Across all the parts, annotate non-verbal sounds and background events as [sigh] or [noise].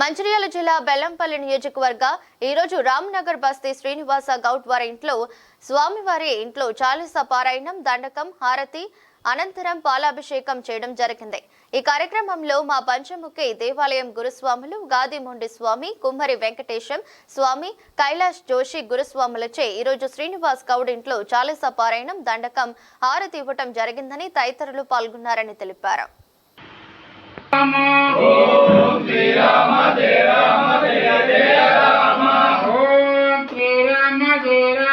మంచిర్యాల జిల్లా బెల్లంపల్లి నియోజకవర్గ ఈరోజు రామ్నగర్ బస్తీ శ్రీనివాస గౌడ్ వారి ఇంట్లో స్వామివారి ఇంట్లో చాలీస పారాయణం దండకం హారతి అనంతరం పాలాభిషేకం చేయడం జరిగింది. ఈ కార్యక్రమంలో మా పంచముఖి దేవాలయం గురుస్వాములు గాదిమొండి స్వామి కుమ్మరి వెంకటేశం స్వామి కైలాష్ జోషి గురుస్వాములచే ఈరోజు శ్రీనివాస్ గౌడ్ ఇంట్లో చాలీస పారాయణం దండకం హారతి ఇవ్వటం జరిగిందని తదితరులు పాల్గొన్నారని తెలిపారు.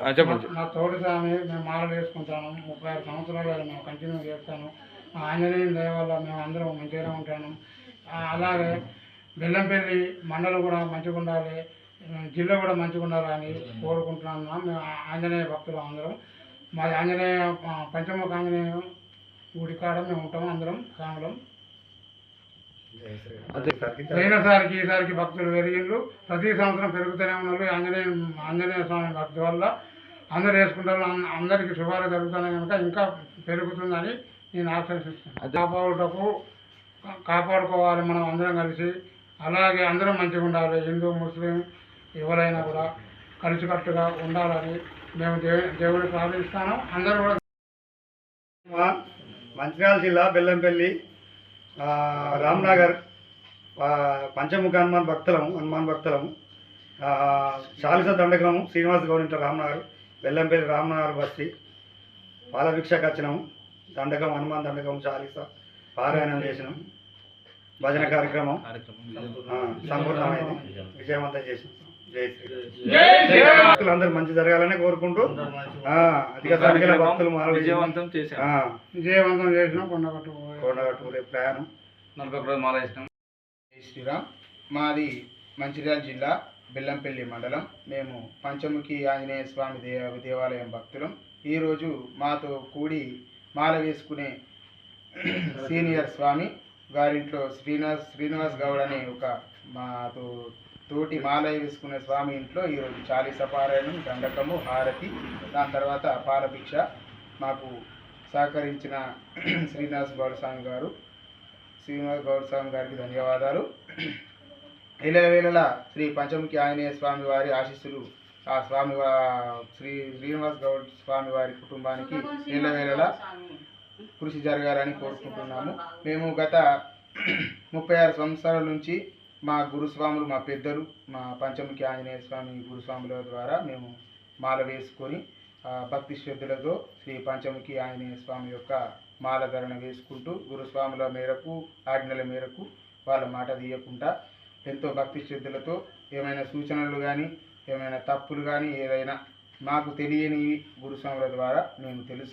ఆ, చెప్పండి. నా తోటి స్వామి మేము మాలలు వేసుకుంటాను ముప్పై ఆరు సంవత్సరాలు మేము కంటిన్యూ చేస్తాను మా ఆంజనేయుని దయ వల్ల మేము అందరం మంచిగానే ఉంటాను అలాగే బెల్లంపల్లి మండలం కూడా మంచిగా ఉండాలి. జిల్లా కూడా మంచిగా ఉండాలని కోరుకుంటున్నాను మేము ఆంజనేయ భక్తులు అందరం. మా ఆంజనేయ పంచముఖ ఆంజనేయ గుడి కాడ మేము ఉంటాము అందరం పోయినసారికి ఈసారికి భక్తులు పెరిగిండ్రు. ప్రతి సంవత్సరం పెరుగుతూనే ఉన్నారు. ఆంజనేయ ఆంజనేయ స్వామి భక్తి వల్ల అందరు వేసుకుంటారు. అందరికీ శుభాలు జరుగుతున్నాయి కనుక ఇంకా పెరుగుతుందని నేను ఆశిస్తున్నాను. కాపాడుటకు కాపాడుకోవాలి మనం అందరం కలిసి. అలాగే అందరం మంచిగా ఉండాలి. హిందూ ముస్లిం ఎవరైనా కూడా కలిసికట్టుగా ఉండాలని మేము దేవు దేవుడిని ప్రార్థిస్తాను అందరూ కూడా మంచిర్యాల జిల్లా బెల్లంపల్లి రామ్నగర్ పంచముఖ హనుమాన్ భక్తులము హనుమాన్ భక్తులము. చాలీస దండకము శ్రీనివాస గౌడ్ ఇంటర్ రామ్నగర్ బెల్లంపల్లి రామ్నగర్ బస్తి పాలభిక్షకు వచ్చినాము దండకం హనుమాన్ దండకం చాలీస పారాయణం చేసినాం. భజన కార్యక్రమం. సంపూర్ణమైంది. విజయవంతం చేసినాం. అందరూ మంచి జరగాలని కోరుకుంటూ ఆ, అధిక సంఖ్యలో భక్తులు మాల విజయవంతం ఆ, విజయవంతం చేసిన కొండగట్టు కొండగట్టు ప్రయాణం నలభై మాల వేసినాం శ్రీరామ్. మాది మంచిర్యాల జిల్లా బెల్లంపల్లి మండలం. మేము పంచముఖి ఆంజనేయ స్వామి దేవ దేవాలయం భక్తులం. ఈరోజు మాతో కూడి మాల వేసుకునే సీనియర్ స్వామి గారింట్లో శ్రీనివాస్ శ్రీనివాస్ గౌడ్ అనే ఒక మాతో తోటి మాల వేసుకునే స్వామి ఇంట్లో ఈరోజు చాలీసపారాయణం గండకము హారతి దాని తర్వాత పాలభిక్ష మాకు సహకరించిన [clears throat] శ్రీనివాస్ గౌడస్వామి గారు శ్రీనివాస్ గౌడస్వామి గారికి ధన్యవాదాలు. వేళలా శ్రీ పంచముఖి ఆంజనేయ స్వామి వారి ఆశీస్సులు ఆ స్వామి శ్రీ శ్రీనివాస్ గౌడ్ స్వామి వారి కుటుంబానికి వేళలా కృషి జరగాలని కోరుకుంటున్నాము. మేము గత [clears throat] ముప్పై ఆరు సంవత్సరాల నుంచి మా గురుస్వాములు మా పెద్దలు మా పంచముఖి ఆంజనేయ స్వామి గురుస్వాముల ద్వారా మేము మాల వేసుకొని భక్తి శ్రద్ధలతో శ్రీ పంచముఖి ఆంజనేయ స్వామి యొక్క మాల ధరణ వేసుకుంటూ గురుస్వాముల మేరకు ఆజ్ఞల మేరకు వాళ్ళ మాట తీయకుండా ఎంతో భక్తి శ్రద్ధలతో ఏమైనా సూచనలు కానీ ఏమైనా తప్పులు కానీ ఏదైనా మాకు తెలియనివి గురుస్వాముల ద్వారా మేము తెలుసుకు